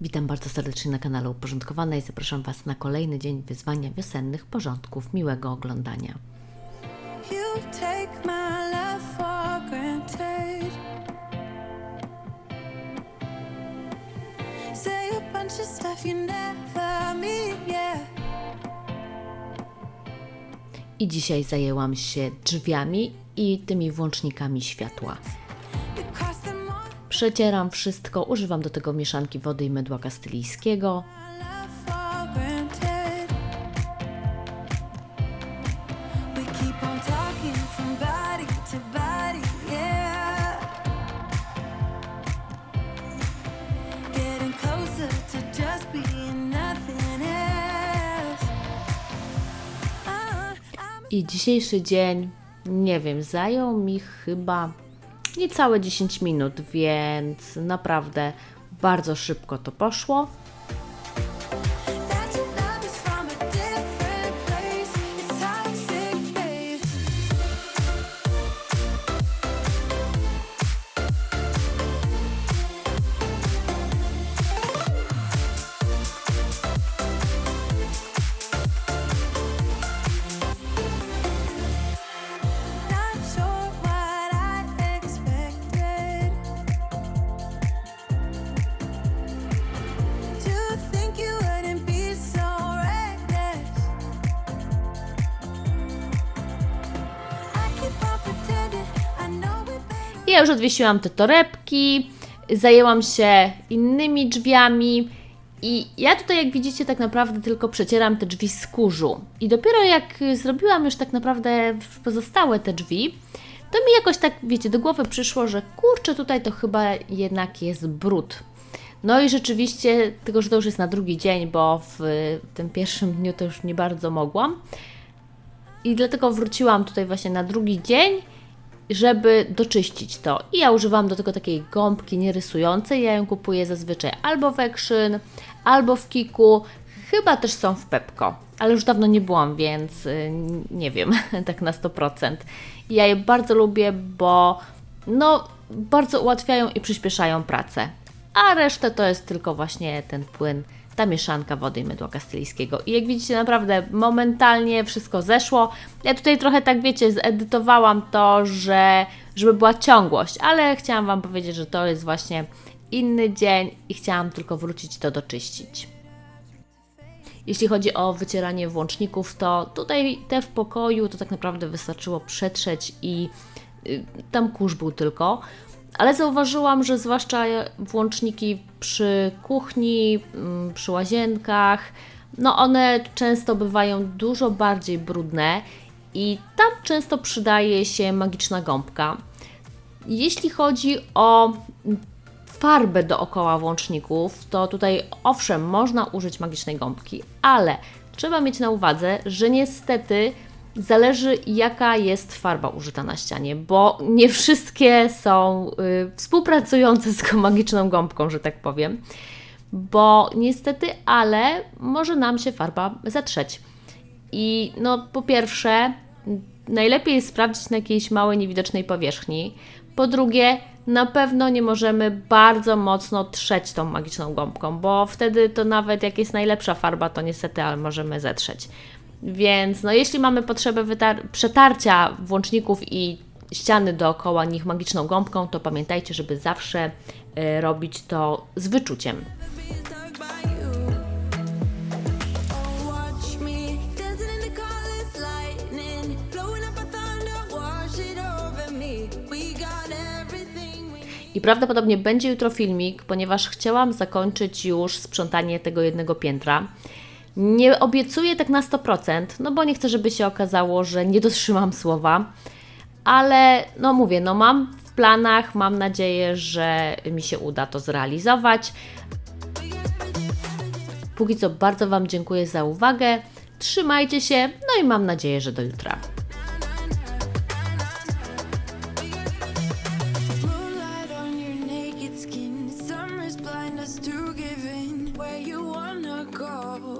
Witam bardzo serdecznie na kanale Uporządkowane i zapraszam Was na kolejny dzień wyzwania wiosennych porządków. Miłego oglądania. I dzisiaj zajęłam się drzwiami i tymi włącznikami światła. Przecieram wszystko, używam do tego mieszanki wody i mydła kastylijskiego. I dzisiejszy dzień, nie wiem, zajął mi chyba niecałe 10 minut, więc naprawdę bardzo szybko to poszło. Ja już odwiesiłam te torebki, zajęłam się innymi drzwiami i ja tutaj, jak widzicie, tak naprawdę tylko przecieram te drzwi z kurzu. I dopiero jak zrobiłam już tak naprawdę pozostałe te drzwi, to mi jakoś tak, wiecie, do głowy przyszło, że kurczę, tutaj to chyba jednak jest brud. No i rzeczywiście, tylko że to już jest na drugi dzień, bo w tym pierwszym dniu to już nie bardzo mogłam. I dlatego wróciłam tutaj właśnie na drugi dzień, żeby doczyścić to. I ja używam do tego takiej gąbki nierysującej. Ja ją kupuję zazwyczaj albo w Action, albo w Kiku. Chyba też są w Pepko, ale już dawno nie byłam, więc y, nie wiem, tak na 100%. I ja je bardzo lubię, bo no, bardzo ułatwiają i przyspieszają pracę. A resztę to jest tylko właśnie ten płyn, ta mieszanka wody i mydła kastylijskiego. I jak widzicie, naprawdę momentalnie wszystko zeszło. Ja tutaj trochę tak, wiecie, zedytowałam to, że, żeby była ciągłość, ale chciałam Wam powiedzieć, że to jest właśnie inny dzień i chciałam tylko wrócić to doczyścić. Jeśli chodzi o wycieranie włączników, to tutaj te w pokoju to tak naprawdę wystarczyło przetrzeć i y, tam kurz był tylko. Ale zauważyłam, że zwłaszcza włączniki przy kuchni, mm, przy łazienkach, no one często bywają dużo bardziej brudne i tam często przydaje się magiczna gąbka. Jeśli chodzi o farbę dookoła włączników, to tutaj owszem, można użyć magicznej gąbki, ale trzeba mieć na uwadze, że niestety zależy jaka jest farba użyta na ścianie, bo nie wszystkie są y, współpracujące z magiczną gąbką, że tak powiem, bo niestety, ale może nam się farba zatrzeć. I no, po pierwsze, najlepiej sprawdzić na jakiejś małej, niewidocznej powierzchni. Po drugie, na pewno nie możemy bardzo mocno trzeć tą magiczną gąbką, bo wtedy to nawet jak jest najlepsza farba, to niestety, ale możemy zetrzeć. Więc no, jeśli mamy potrzebę przetarcia włączników i ściany dookoła nich magiczną gąbką, to pamiętajcie, żeby zawsze y, robić to z wyczuciem. I prawdopodobnie będzie jutro filmik, ponieważ chciałam zakończyć już sprzątanie tego jednego piętra. Nie obiecuję tak na 100%, no bo nie chcę, żeby się okazało, że nie dotrzymam słowa, ale no mówię, no mam w planach, mam nadzieję, że mi się uda to zrealizować. Póki co bardzo Wam dziękuję za uwagę, trzymajcie się, no i mam nadzieję, że do jutra. Where you wanna go